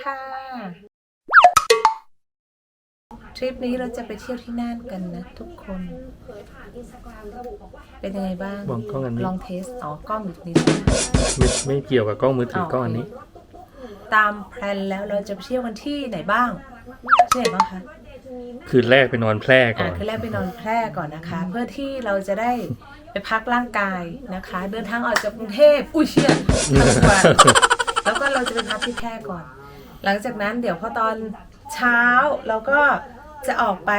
มสวัสดีค่ะ ทริปนี้เราจะไปเที่ยวที่น่านกันนะทุกคน เป็นยังไงบ้าง มองกล้องอันนี้ ลองเทส อ๋อกล้องอยู่ตรงนี้ไม่ไม่เกี่ยวกับกล้องมือถือกล้องอันนี้ ตามแพลนแล้วเราจะไปเที่ยวกันที่ไหนบ้างที่ไหนบ้างคะ คืนแรกไปนอนแพร่ก่อ่าอนคือแรกไปนอนแพร่ก่อนนะคะ เพื่อที่เราจะได้ไปพักร่างกายนะคะ เดินทางออกจากกรุงเทพอุ้ยเชี่ยทั้งวันแล้วก็เราจะไปพักที่แพร่ก่อน หลังจากนั้นเดี๋ยวพอตอนเช้าเราก็จะออกไป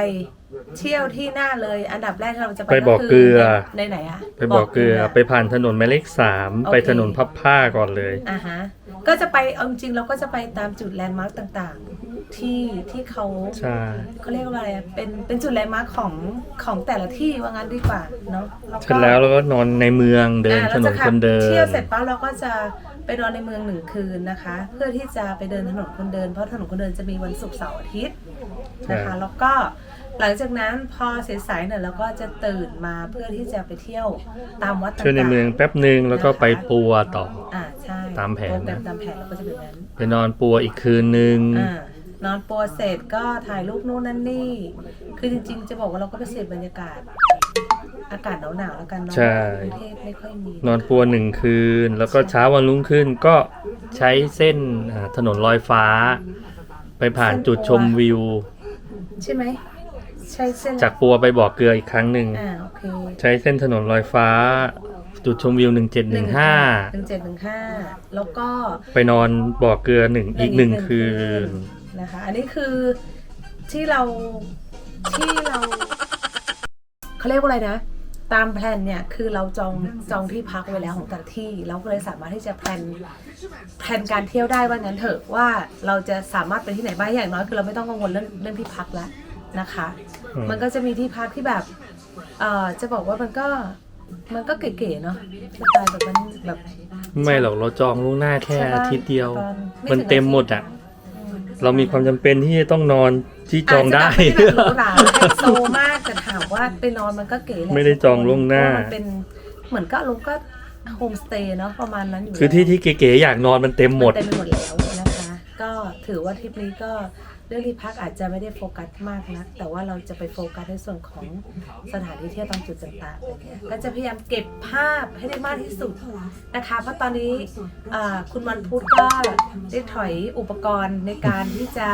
เที่ยวที่หน้าเลย อันดับแรกที่เราจะไปไปบ่อคืเกลือ ในไหนอะไปบอกเกลือไปผ่านถนนหมายเลขสามโอเคไปถนนพับผ้าก่อนเลยอ่าฮะก็จะไปเอาจริงๆเราก็จะไปตามจุดแลนด์มาร์กต่างๆ ที่ที่เขาใช่เขาเรียกว่าอะไรอะเป็นเป็นจุดแลนด์มาร์คของของแต่ละที่ว่างั้นดีกว่าเนาะแล้วก็เสร็จแล้วเราก็นอนในเมืองเดินอ่าถนนคนเดินเที่ยวเสร็จปั๊บเราก็จะ ไปนอนในเมืองหนึ่งคืนนะคะ เพื่อที่จะไปเดินถนนคนเดิน เพราะถนนคนเดินจะมีวันศุกร์เสาร์อาทิตย์นะคะใช่แล้วก็หลังจากนั้นพอสายๆเนี่ยเราก็จะตื่นมาเพื่อที่จะไปเที่ยวตามวัดต่างๆเที่ยวในเมืองแป๊บหนึ่งแล้วก็ไปปัวต่ออ่าใช่ตามแผนนะโปรรมตามแผนเราก็จะเป็นแบบนั้นไปนอนปัวอีกคืนนึงอ่านอนปัวเสร็จก็ถ่ายรูปนู่นนั่นนี่ คือจริงๆ จะบอกว่าเราก็ไปเสพบรรยากาศ อากาศหนาวๆแล้วกันเนาะใช่ กรุงเทพไม่ค่อยมีนอนปัวหนึ่งคืน แล้วก็เช้าวันรุ่งขึ้นก็ใช้เส้นอ่าถนนลอยฟ้า ไปผ่านจุดชมวิว ใช่ไหมใช่เส้นจากปัวไปบ่อเกลืออีกครั้งหนึ่ง อ่าโอเคใช้เส้นถนนลอยฟ้า จุดชมวิวหนึ่งเจ็ดหนึ่ง1715ห้าแล้วก็ ไปนอนบ่อเกลือหนึ่งอีกหนึ่งคืน นะคะ อันนี้คือที่เราที่เรา เขาเรียกว่าอะไรนะ ตามแพลนเนี่ยคือเราจองจองที่พักไว้แล้วของแต่ละที่ เราก็เลยสามารถที่จะแพลนแพลนการเที่ยวได้ว่างั้นเถอะว่าเราจะสามารถไปที่ไหนบ้างอย่างน้อยคือเราไม่ต้องกังวลเรื่องเรื่องที่พักแล้วนะคะอืมมันก็จะมีที่พักที่แบบเอ่อจะบอกว่ามันก็มันก็เก๋ๆเนาะสไตล์แบบมันแบบ ไม่หรอกเราจองล่วงหน้าแค่ใช่ปะอาทิตย์เดียวตอนไม่มันถึงเต็มหมดอาทิตย์อะ เรามีความจำเป็นที่จะต้องนอนที่จองได้าจจะแบบไม่ได้แบบหรูหราไฮโซมากแต่ถามว่าไปนอนมันก็เก๋แหละไม่ได้จองล่วงหน้า เพระมันเป็นเหมือนก็อารมณ์ก็โฮมสเตย์เนาะประมาณนั้นอยู่คือที่ที่เก๋ๆอยากนอนมันเต็มหมดนเต็มไปหมดแล้วนะคะ ก็ถือว่าทริปนี้ก็ เรื่องที่พักอาจจะไม่ได้โฟกัสมากนะแต่ว่าเราจะไปโฟกัสในส่วนของสถานที่เที่ยวตามจุดต่างๆอะไรเงี้ยก็จะพยายามเก็บภาพให้ได้มากที่สุดนะคะเพราะตอนนี้อ่าคุณวันพุธก็ได้ถอยอุปกรณ์ในการที่จะ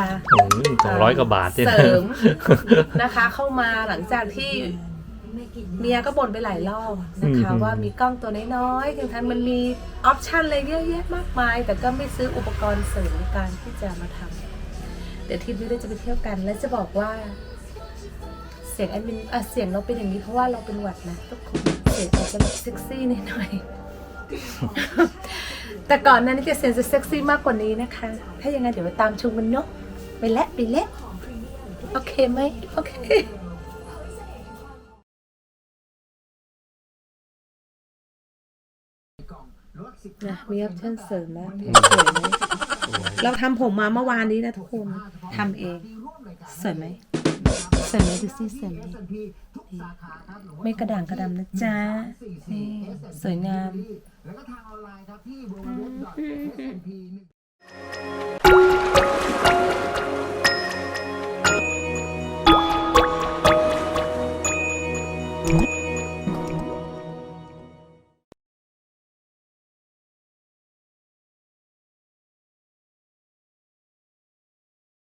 สองร้อยกว่าบาทเนี่ยเสริมนะคะเข้ามาหลังจากที่เมียก็บ่นไปหลายรอบนะคะอืมว่ามีกล้องตัวน้อยๆถึงทันมันมีออปชันอะไรเยอะแยะมากมาย แต่ก็ไม่ซื้ออุปกรณ์เสริมในการที่จะมาทำ เดี๋ยวทริปนี้เราจะไปเที่ยวกัน และจะบอกว่า เสียงแอดมินอะเสียงเราเป็นอย่างนี้เพราะว่าเราเป็นหวัดนะทุกคนเสียงอาจจะแบบเซ็กซี่นิดหน่อยแต่ก่อนหนั้นนี่จะเสียงจะเซ็กซี่มากกว่านี้นะคะ ถ้าอย่างนั้นเดี๋ยวไปตามชมกันเนาะไปและไปและโอเคไหมโอเคนะมีออปชั่นเสริมแล้วสวยไหม เราทำผมมาเมื่อวานนี้นะทุกคนทำเองสวยไหมสวยไหมดูสิสวยไหมไม่กระด่างกระดำนะจ๊ะนี่สวยงามแล้วก็ทางออนไลน์ครับที่ www.smp